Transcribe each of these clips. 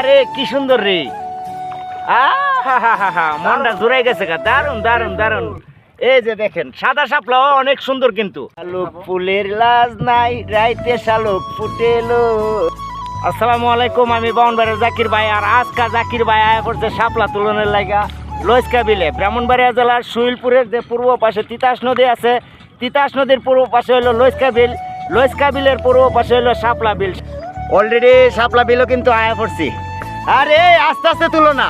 আরে, কি সুন্দর রে। মনটা জুড়াই গেছে গা। দারুণ দারুণ দারুণ এই যে দেখেন, সাদা শাপলাও অনেক সুন্দর কিন্তু। শালুক ফুলের লাজ নাই, রাইতে শালুক ফুটেলো। আসসালামু আলাইকুম, আমি জাকির ভাই, আর আজকা জাকির ভাই আয়া করছে শাপলা তুলনের লাগা বিলে, ব্রাহ্মণবাড়িয়া জেলার সুইলপুরের যে পূর্ব পাশে তিতাস নদী আছে, তিতাস নদীর পূর্ব পাশে হলো লস্কা বিল। লস্কা বিলের পূর্ব পাশে হলো সাপলা বিল। অলরেডি শাপলা বিলও কিন্তু আয়া পড়ছি। আরে আস্তে আস্তে তুলো না।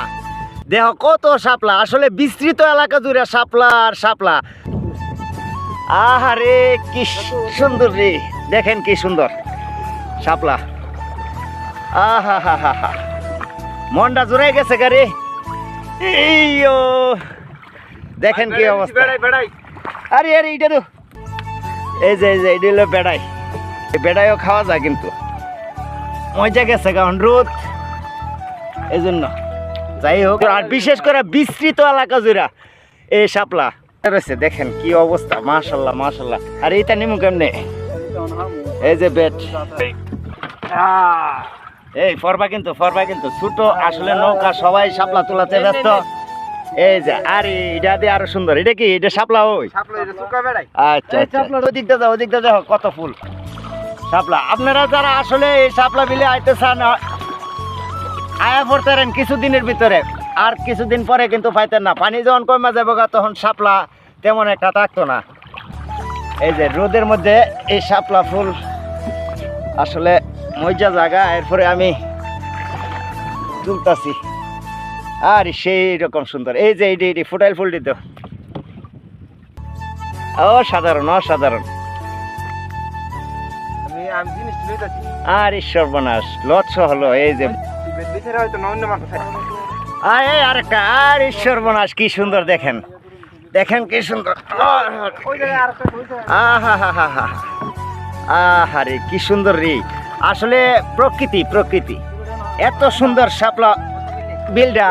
দেহ কত শাপলা আসলে বিস্তৃত এলাকা জুড়ে শাপলা আর শাপলা। আহারে কি সুন্দর রে দেখেন কি সুন্দর। শাপলা। আহা হা হা হা মনটা জুড়াই গেছে গারে এই ও দেখেন কি অবস্থা। আরে আরে এইটা তো এই যে এই যে এটা হলো বেড়াই। এই বেড়াইও খাওয়া যায় কিন্তু। মজা গেছে কারণ রোদ এই জন্য যাই হোক আর বিশেষ করে বিস্তৃত এলাকা জুড়া এই শাপলা। রয়েছে দেখেন কি অবস্থা মাশাল্লাহ মাশাল্লাহ। আর এইটা নিমু কেমনে? এই যে বেট এই ফরবা কিন্তু ফরবা কিন্তু ছোট আসলে নৌকা সবাই শাপলা তোলাতে ব্যস্ত। এই যে আর এটা দিয়ে আরও সুন্দর এটা কি? এটা শাপলা ওই? আচ্ছা আচ্ছা। ওদিকটা যাও ওদিকটা দেখো কত ফুল। শাপলা আপনারা যারা আসলে এই শাপলা বিলে আইতে চান আয়া পড়তেন কিছুদিনের ভিতরে। আর কিছুদিন পরে কিন্তু পাইতেন না। পানি যখন কমে যাবে তখন শাপলা তেমন একটা থাকতো না। এই যে রোদের মধ্যে এই শাপলা ফুল আসলে মজা জায়গা এরপরে আমি তুলতাছি। আর সেই রকম সুন্দর। এই যে এইটি এইটি ফুটাইল ফুলটি তো। অসাধারণ অসাধারণ। আর সর্বনাশ লৎস হলো এই যে এই আরেকটা আর সর্বনাশ কি সুন্দর দেখেন। দেখেন কি সুন্দর। আহা হা হা হা আহারে কি সুন্দর রে। আসলে প্রকৃতি প্রকৃতি। এত সুন্দর শাপলা বিলটা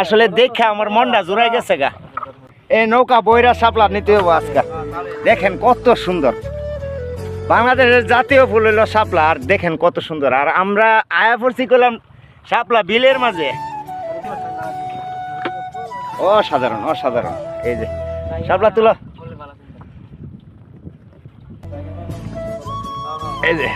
আসলে দেখে আমার মনটা জোড়াই গেছে গা। এই নৌকা বইরা শাপলা নিতে হব আজকে। দেখেন কত সুন্দর। বাংলাদেশের জাতীয় ফুল হলো শাপলা, আর দেখেন কত সুন্দর। আর আমরা আয়া পড়ছি করলাম শাপলা বিলের মাঝে। অসাধারণ অসাধারণ। এই যে, শাপলা তুলো। এই যে